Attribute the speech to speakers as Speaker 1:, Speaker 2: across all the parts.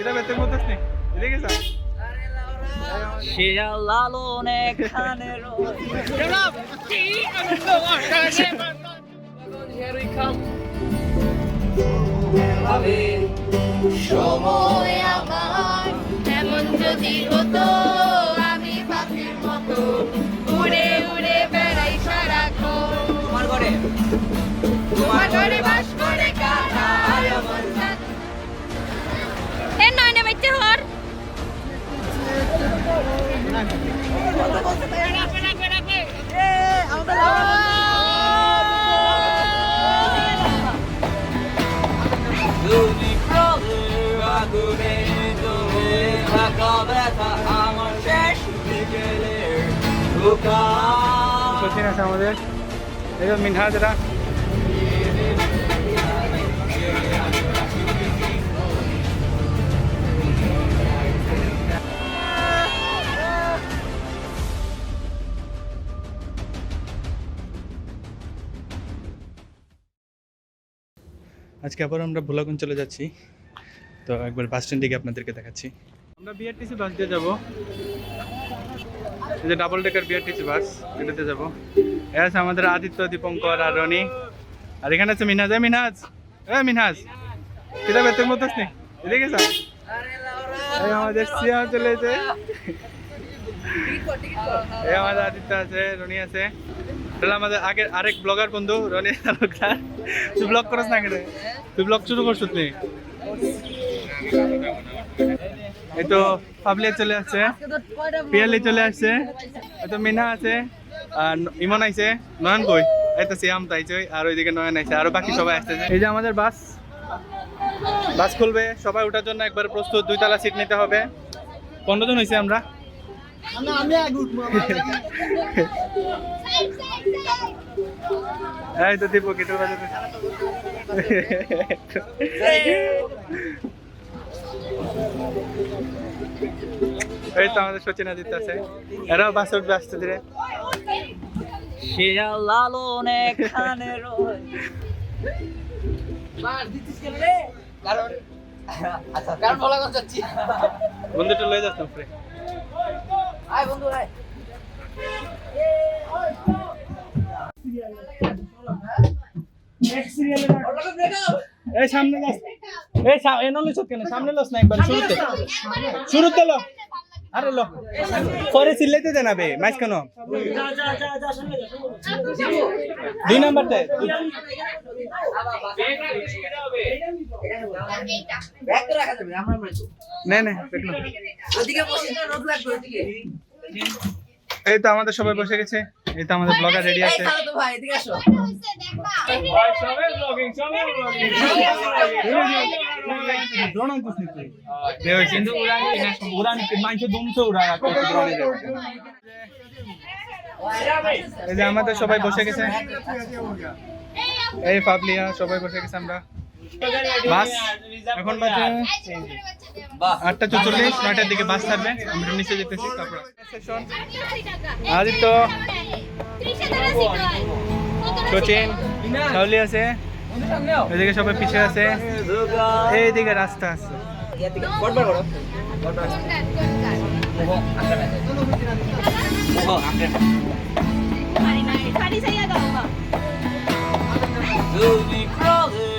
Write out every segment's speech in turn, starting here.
Speaker 1: কিতা বেতে মতস নি? এদিকে যা
Speaker 2: শিয়াল লালন এখানে
Speaker 3: সময় আমার এমন যদি হতো আমি পাখির মতো উড়ে উড়ে বেড়াই সারাক্ষণ।
Speaker 2: তোমার ঘরে।
Speaker 3: তোমার ঘরে
Speaker 2: বিকেলের ঢোকা
Speaker 1: সচিন আছে আমাদের। এই মিনহাজরা। আজকে আবার আমরা ভোলাগুন চলে যাচ্ছি। তো একবার বাস স্ট্যান্ডে গিয়ে আপনাদেরকে দেখাচ্ছি। আমরা বিআরটিসি বাস দিয়ে যাব। এই যে ডাবল ডেকার বিআরটিসি বাস এটাতে যাব। এ আছে আমাদের আদিত্য, দীপঙ্কর আর রনি। আর এখানে আছে মিনহাজ। এ মিনহাজ! এ, মিনহাজ! কিতা বেতের মতো নি? এদিকে যা আমাদের সিয়াম চলেছে আমাদের আদিত্য আছে, রনি আছে। তাহলে আমাদের আগের আরেক ব্লগার বন্ধু, রনি তালুকদার। তুই ব্লগ করস না কেন? তুই ব্লগ শুরু করছিস নি এই তো পাবলিক চলে আসছে। পিয়ালি চলে আসছে। এই তো মিনা আছে, আর ইমন আইছে। নয়ন কই? এই তো সিয়াম তাইছে আর ওইদিকে নয়ন আইছে, আরও বাকি সবাই আসতেছে এই যে আমাদের বাস। বাস খুলবে, সবাই ওঠার জন্য একবার প্রস্তুত দুই তলা সিট নিতে হবে। পনেরো জন হয়েছে আমরা। এই তো দীপক এটা বাজাতে এই তো আমাদের সচিন আদিত্য আছে। এরাও বাস উঠবে আসতে ধীরে।
Speaker 2: শিয়াল লালন এখানে কারণ আচ্ছা কারণ বলা যাচ্ছি
Speaker 1: বন্ধুটা লয়ে যাচ্ছে উপরে।
Speaker 2: আয় বন্ধু আয়।
Speaker 1: এই সামনে এই সা- এ নলে চোখ কেন? সামনে লস না একবার শুরুতে? শুরুতে লো আরে লো পরে চিল্লাইতে জানাবে আবে মাইস কেন? দুই নাম্বারটা
Speaker 2: না তো রাখা যাবে আমরা আমরা
Speaker 1: নে
Speaker 2: রোদ লাগবে
Speaker 1: এই তো আমাদের সবাই বসে গেছে। এই তো আমাদের ব্লগার রেডি আছে।
Speaker 2: এই
Speaker 1: যে আমাদের সবাই বসে গেছে। এই পাবলিয়া সবাই বসে গেছে আমরা। বাস। এখন বাজে আটটা চৌচল্লিশ নয়টার দিকে বাস ছাড়বে আমরা নিচে যেতেছি তারপর আদিত্য। সচিন শাওলি আছে। এদিকে সবাই পিছিয়ে আছে। এইদিকে রাস্তা আছে।
Speaker 2: বড় বড় ও আঙ্কেল যদি ক্রোধের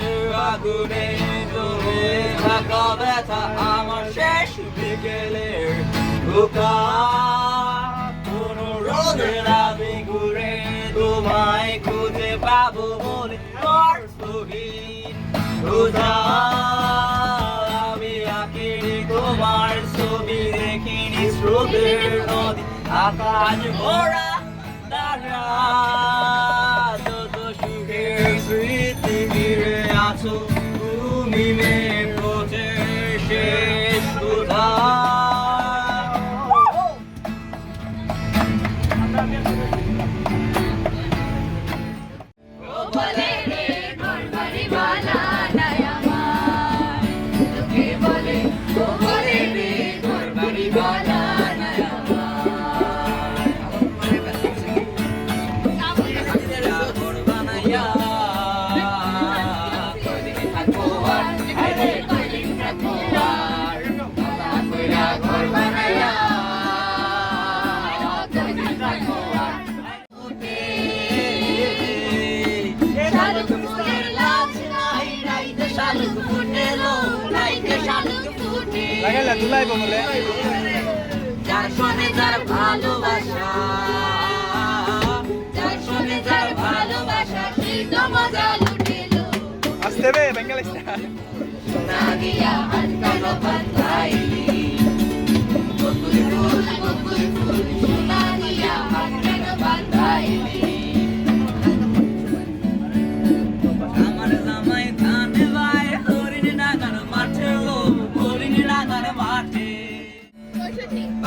Speaker 2: আগুনে জ্বলে থাকা ব্যথা আমার শেষ বিকেলের ঢোকা কোনো রোদের আবি ঘুরে তোমায় খুঁজে পাবো মনে রোজা আমি আঁকিনি তোমার ছবি দেখিনি স্রোতের নদী আকাশ ভরা তারা
Speaker 3: শালুক ফুটেলো নাইকে শালুক ফুটে
Speaker 1: লাগাইলা তুলাই বলে
Speaker 3: যার সনে যার ভালোবাসা যার সনে যার ভালোবাসা শীত মজা লুটেলো
Speaker 1: আসতে বে
Speaker 3: বেঙ্গালিস্তা নাগিয়া আটকালো পাতাইলি বকুল ফুল বকুল ফুল নাগিয়া আটকালো পাতাইলি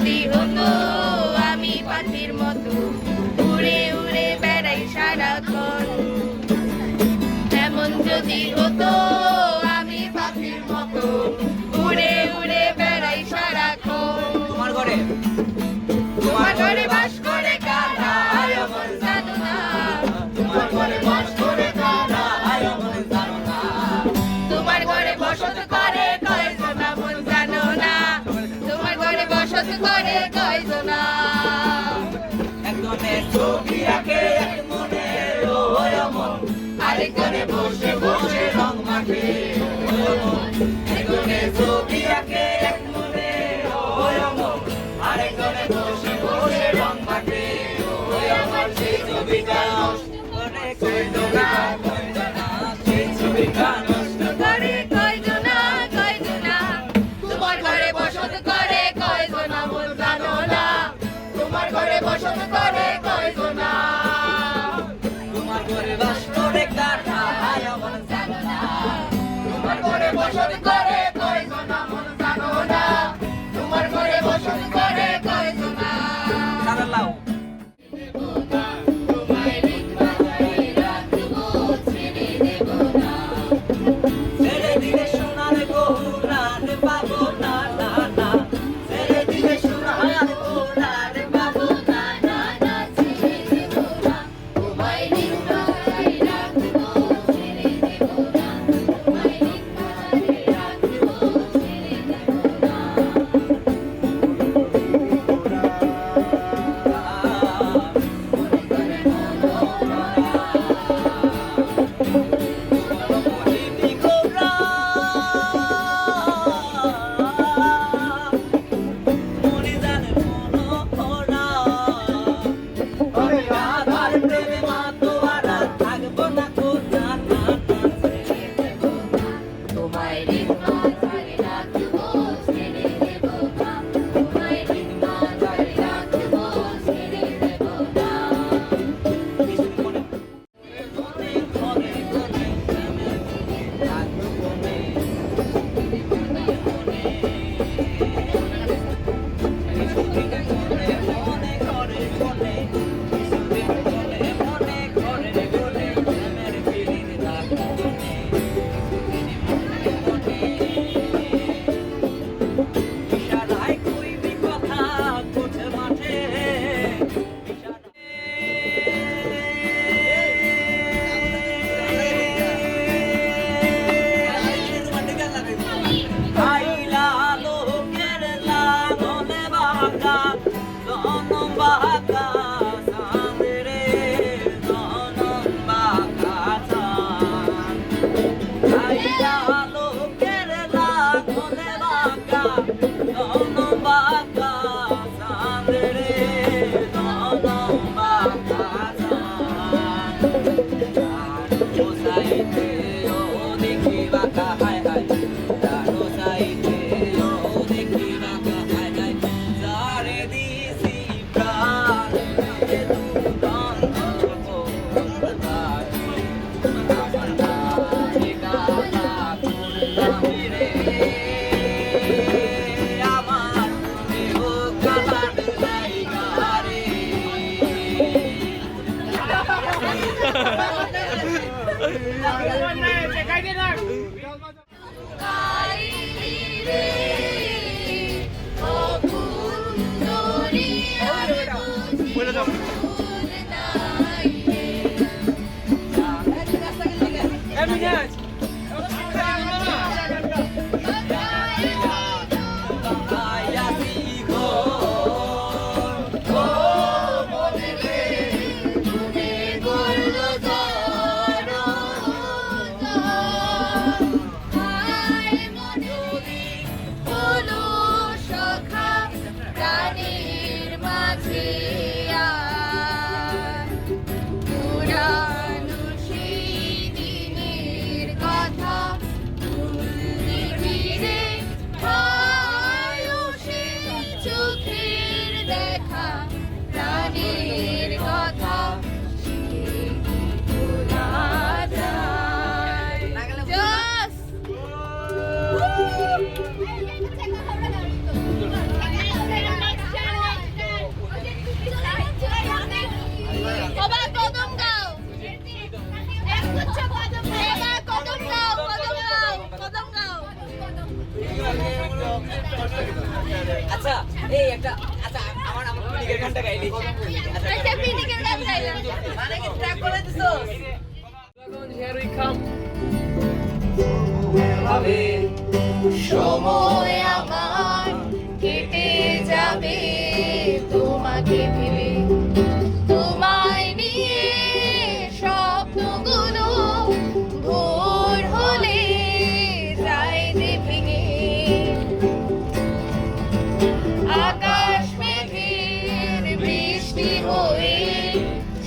Speaker 3: যদি হতো আমি পাখির মতো উড়ে উড়ে বেড়াই সারাক্ষণ। এমন যদি হতো আমি পাখির মতো উড়ে উড়ে বেড়াই সারাক্ষণ।
Speaker 2: তোমার ঘরে?
Speaker 3: তোমার ঘরে বাস করে
Speaker 2: মন।
Speaker 3: আরেকজনে বসে বসে
Speaker 2: রং মাখে। একজনের ছবি আঁকে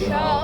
Speaker 3: shall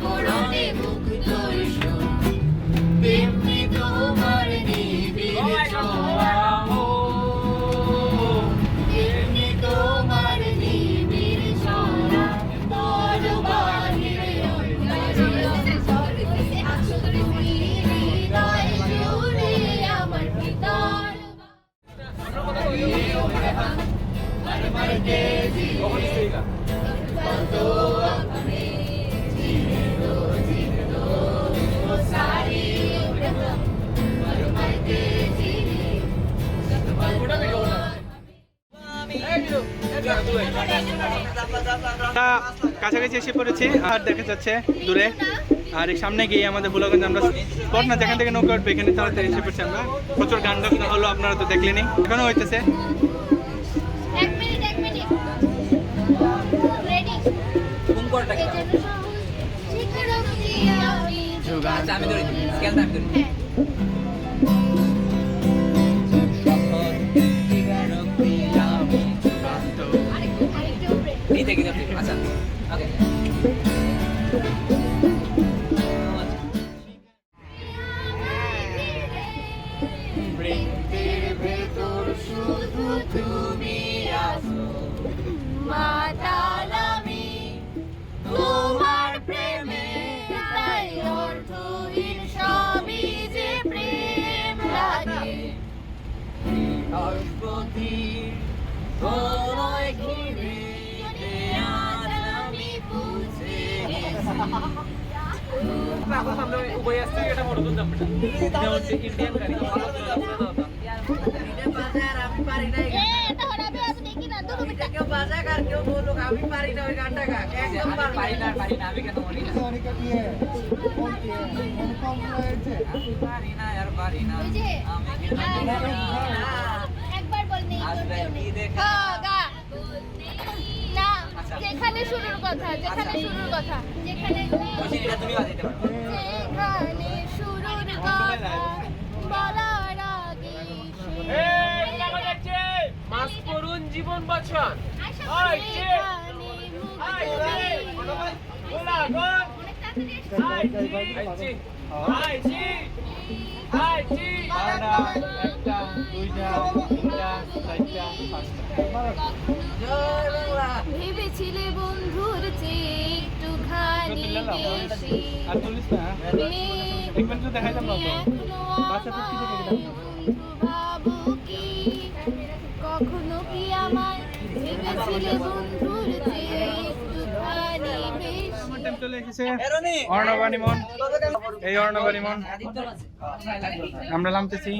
Speaker 3: আবরণে মুক্ত তেমনি তোমার নিবিড় ছোঁয়া তেমনি তোমার নিবিড় ছোঁয়া তোর বাহিরে আমার
Speaker 1: Quanto কাছাকাছি এসে পড়েছি আর দেখা যাচ্ছে দূরে। আর সামনে গিয়ে আমাদের বলো আমরা পর না যেখান থেকে নৌকা উঠবে এখানে তাড়াতাড়ি এসে পড়ছি আমরা। প্রচুর গান টান হলো আপনারা তো দেখলেনি এখনও হইতেছে।
Speaker 3: আমি।
Speaker 2: ধরে। স্কেল ধরে। Hindi, ginapin. Asa? Okay.
Speaker 3: একবার বল নেই
Speaker 2: আসবে কি দেখে
Speaker 3: হ্যাঁ, গা। না যেখানে শুরুর কথা যেখানে শুরুর কথা যেখানে যেখানে শুরুর কথা বলার আগে
Speaker 4: মাস করুন জীবন বচন।
Speaker 1: দুইটা তিনটা চারটা। পাঁচটা
Speaker 3: ভেবেছিলে বন্ধুর চেয়ে একটুখানি বেশি।
Speaker 1: আর চল্লিশ না দেখবেন তো দেখাইতাম না তো বাচ্চা তো কি দেখে গেলাম
Speaker 3: ভাবো কি কখনো কি আমায় ভেবেছিলে বন্ধুর চেয়ে একটুখানি বেশি?
Speaker 1: চলে এসেছে অর্ণবাণী মন এই অর্ণবাণী মন আমরা নামতেছি।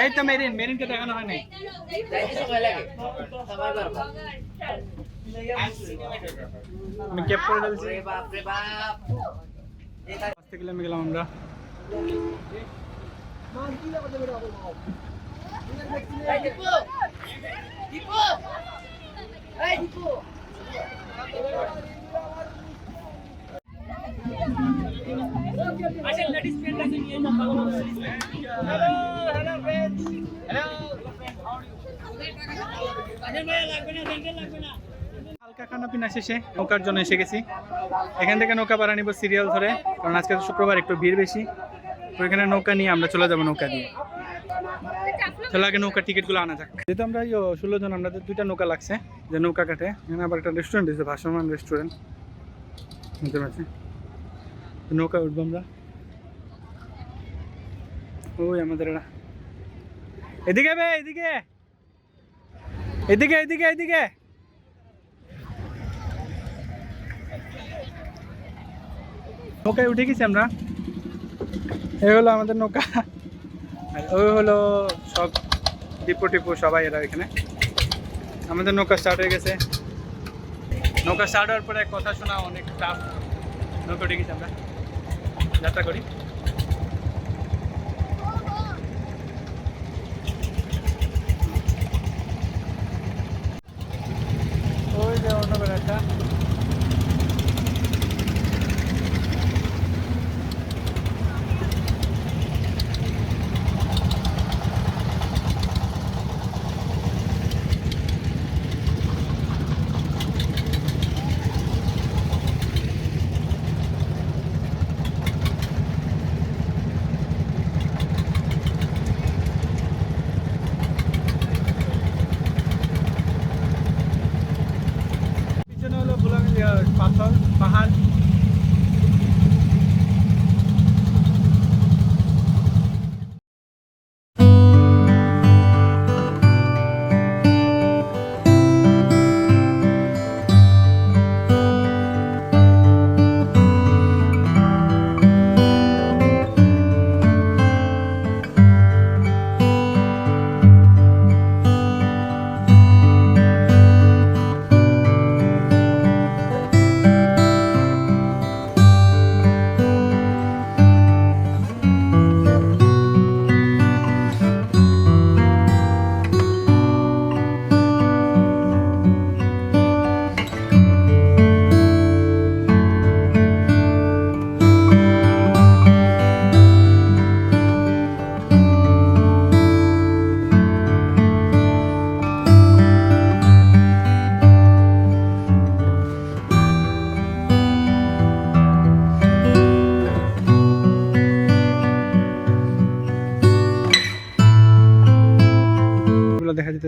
Speaker 1: এই তো মেরিন মেরিনকে দেখানো হয় নাই। আমি ক্যাপ করে ফেলছি। গেলাম আমরা
Speaker 2: দীপু দীপু এই দীপু!
Speaker 1: হালকা খানা পিনা শেষে নৌকার জন্য এসে গেছি। এখান থেকে নৌকা সিরিয়াল ধরে, কারণ শুক্রবার, একটু ভিড় বেশি। তো এখানে নৌকা নিয়ে আমরা চলে যাব নৌকা দিয়ে। চলো আগে নৌকা টিকিটগুলো আনা যাক। যেহেতু আমরা ষোলো জন দুইটা নৌকা লাগছে, যে নৌকা কাটে এখানে আবার একটা রেস্টুরেন্ট ভাসমান রেস্টুরেন্ট বুঝতে পারছি নৌকা উঠবো আমরা। ওই আমাদের এরা। এদিকে বে, এদিকে। এদিকে এদিকে এদিকে। নৌকায় উঠে গেছি আমরা। এই হলো আমাদের নৌকা। আর ওই হলো সব টিপু টিপু সবাই এরা এখানে। আমাদের নৌকা স্টার্ট হয়ে গেছে। নৌকা স্টার্ট হওয়ার পরে কথা শোনা অনেক টাফ নৌকা উঠে গেছি আমরা। যাত্রা করি।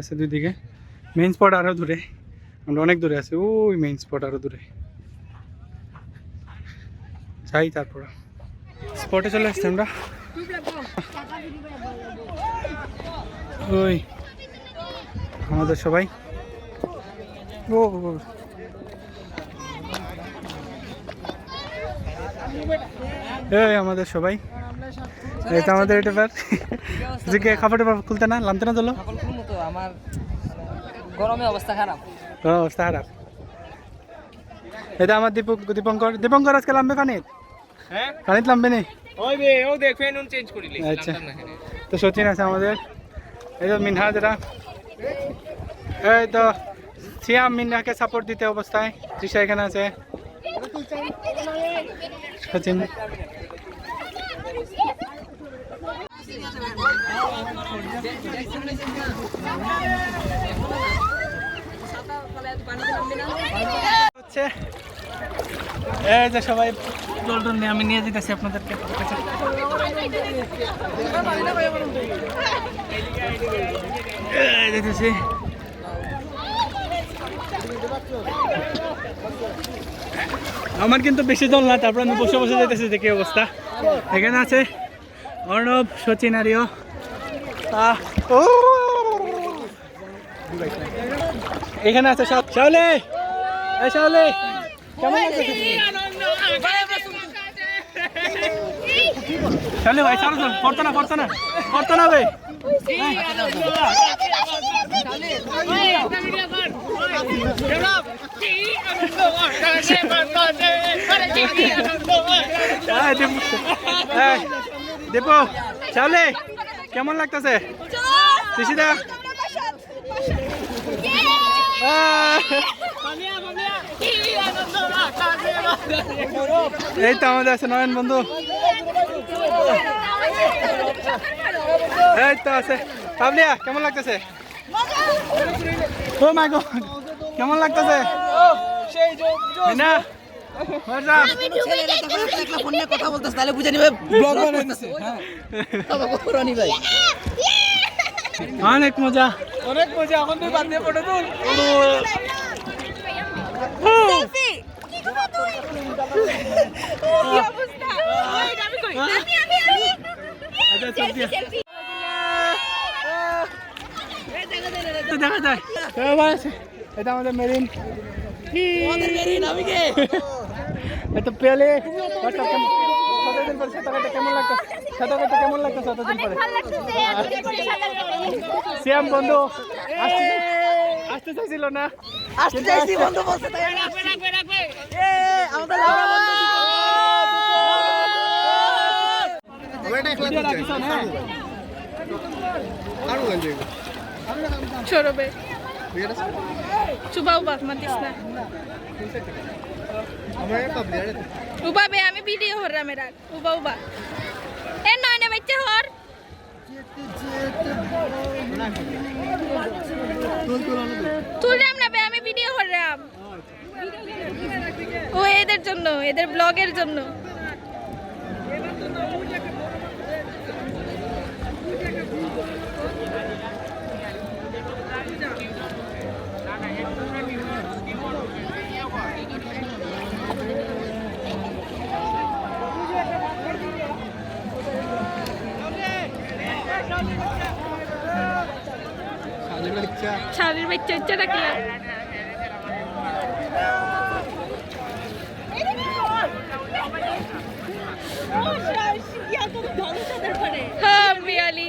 Speaker 1: দেখা দুই দিকে মেইন স্পট আরও দূরে। আমরা অনেক দূরে আছি। ওই মেইন স্পট আরও দূরে। যাই তারপর। স্পটে চলে আসছি আমরা। ওই, আমাদের সবাই। ও আমাদের সবাই। তো আমাদের এটা বার যে খাবার টাবার খুলতে না? লামতে না চলো?
Speaker 5: তো আমার গরমে অবস্থা খারাপ।
Speaker 1: অবস্থা খারাপ। এটা আমার দীপক দীপঙ্কর। দীপঙ্কর আজকে লাম্বে পানিত?
Speaker 4: হ্যাঁ?
Speaker 1: পানিত লাম্বে নি?
Speaker 4: ওই বে ও দেখ ফ্যান চেঞ্জ করিলি
Speaker 1: আচ্ছা। তো সচিন আছে আমাদের। এই তো মিনহা যেটা। এই তো সিয়াম মিনহাকে সাপোর্ট দিতে অবস্থায়। তৃষা এখানে আছে। সচিন। হচ্ছে, এই যে নিয়ে আমি নিয়ে যেতেছি আপনাদেরকে। যেতেছি। আমার কিন্তু বেশি জল না, তারপর আমি বসে বসে যেতেছি দেখি অবস্থা। এখানে আছে অর্ণব সচিন আরিও। আহ, এখানে আছে সব। শাওলে! শাওলে! কেমন শাওলে ভাই সারা পড়তো না পড়তো না পড়তো না ভাই। এই, দীপু কেমন লাগতেছে? ঋষিদা এই তো আমাদের আছে নয়ন বন্ধু। এই তো আছে। পাবলিয়া কেমন লাগতেছে? ও মাই গড কেমন লাগতেছে? না
Speaker 5: কথা বলতেছ তাহলে বুঝে নিবে ব্লগ বানাইতেছে। রনি ভাই।
Speaker 1: অনেক মজা।
Speaker 4: অনেক মজা এখন তুই বাদ দিয়ে তুল
Speaker 1: আচ্ছা তো দেখা যায়। ভাই, এটা আমাদের মেরিন। এটা পেলে হোয়াটসঅ্যাপ কেমন কতদিন পরে সাঁতার কেমন লাগতো? সাঁতার কাটতে কেমন লাগতো কতদিন পরে? শ্যাম বন্ধু আসতে চাইছিল না।
Speaker 5: আসতে চাইছি বন্ধু আমাদের
Speaker 1: রাখিস হ্যাঁ।
Speaker 3: Chorobe. Coba ubah বে, আমি ভিডিও হর রামেরা উবা উবা। এ নয় না বাচ্চা হর। তুললাম না বে, আমি ভিডিও করলাম ও, এদের জন্য, এদের ব্লগের জন্য। শাড়ির বাচ্চা হচ্ছে রাখলাম হ্যাঁ বিয়ালি।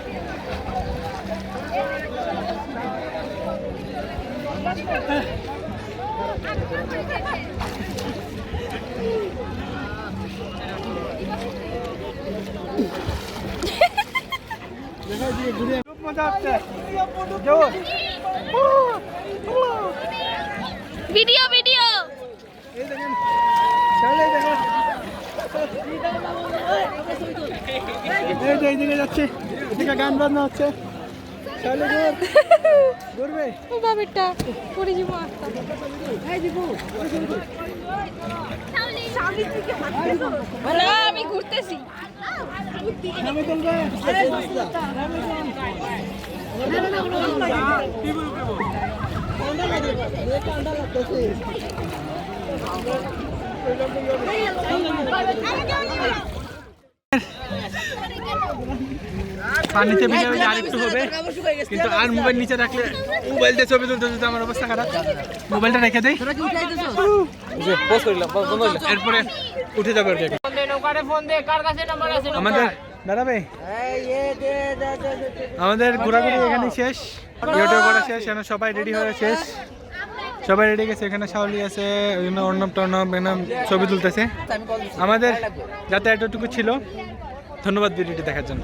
Speaker 3: Video video.
Speaker 1: এই দেখেন চলে দেখেন এই যে যাচ্ছে এদিকে গান বাজনা হচ্ছে। চালে ঘুর ঘুরবে
Speaker 3: ও বাবেরটা পড়ে যাব আস্তা আমি ঘুরতেছি
Speaker 1: নামে পানিতে ভিজে ভিজে আরেকটু হবে। কিন্তু আর মোবাইল নিচে রাখলে মোবাইল দিয়ে ছবি তুলতে তুলতে আমার অবস্থা খারাপ। মোবাইলটা রেখে দেই। এরপরে উঠে যাবে আমাদের দাঁড়াবে আমাদের ঘোরাঘুরি এখানে শেষ। ইউটিউব করা শেষ এখানে সবাই রেডি হয়ে শেষ। সবাই রেডি গেছে এখানে শাওলি আছে ওই জন্য অর্ণব টর্ণব এখানে ছবি তুলতেছে। আমাদের যাতে এতটুকু ছিল। ধন্যবাদ ভিডিওটি দেখার জন্য।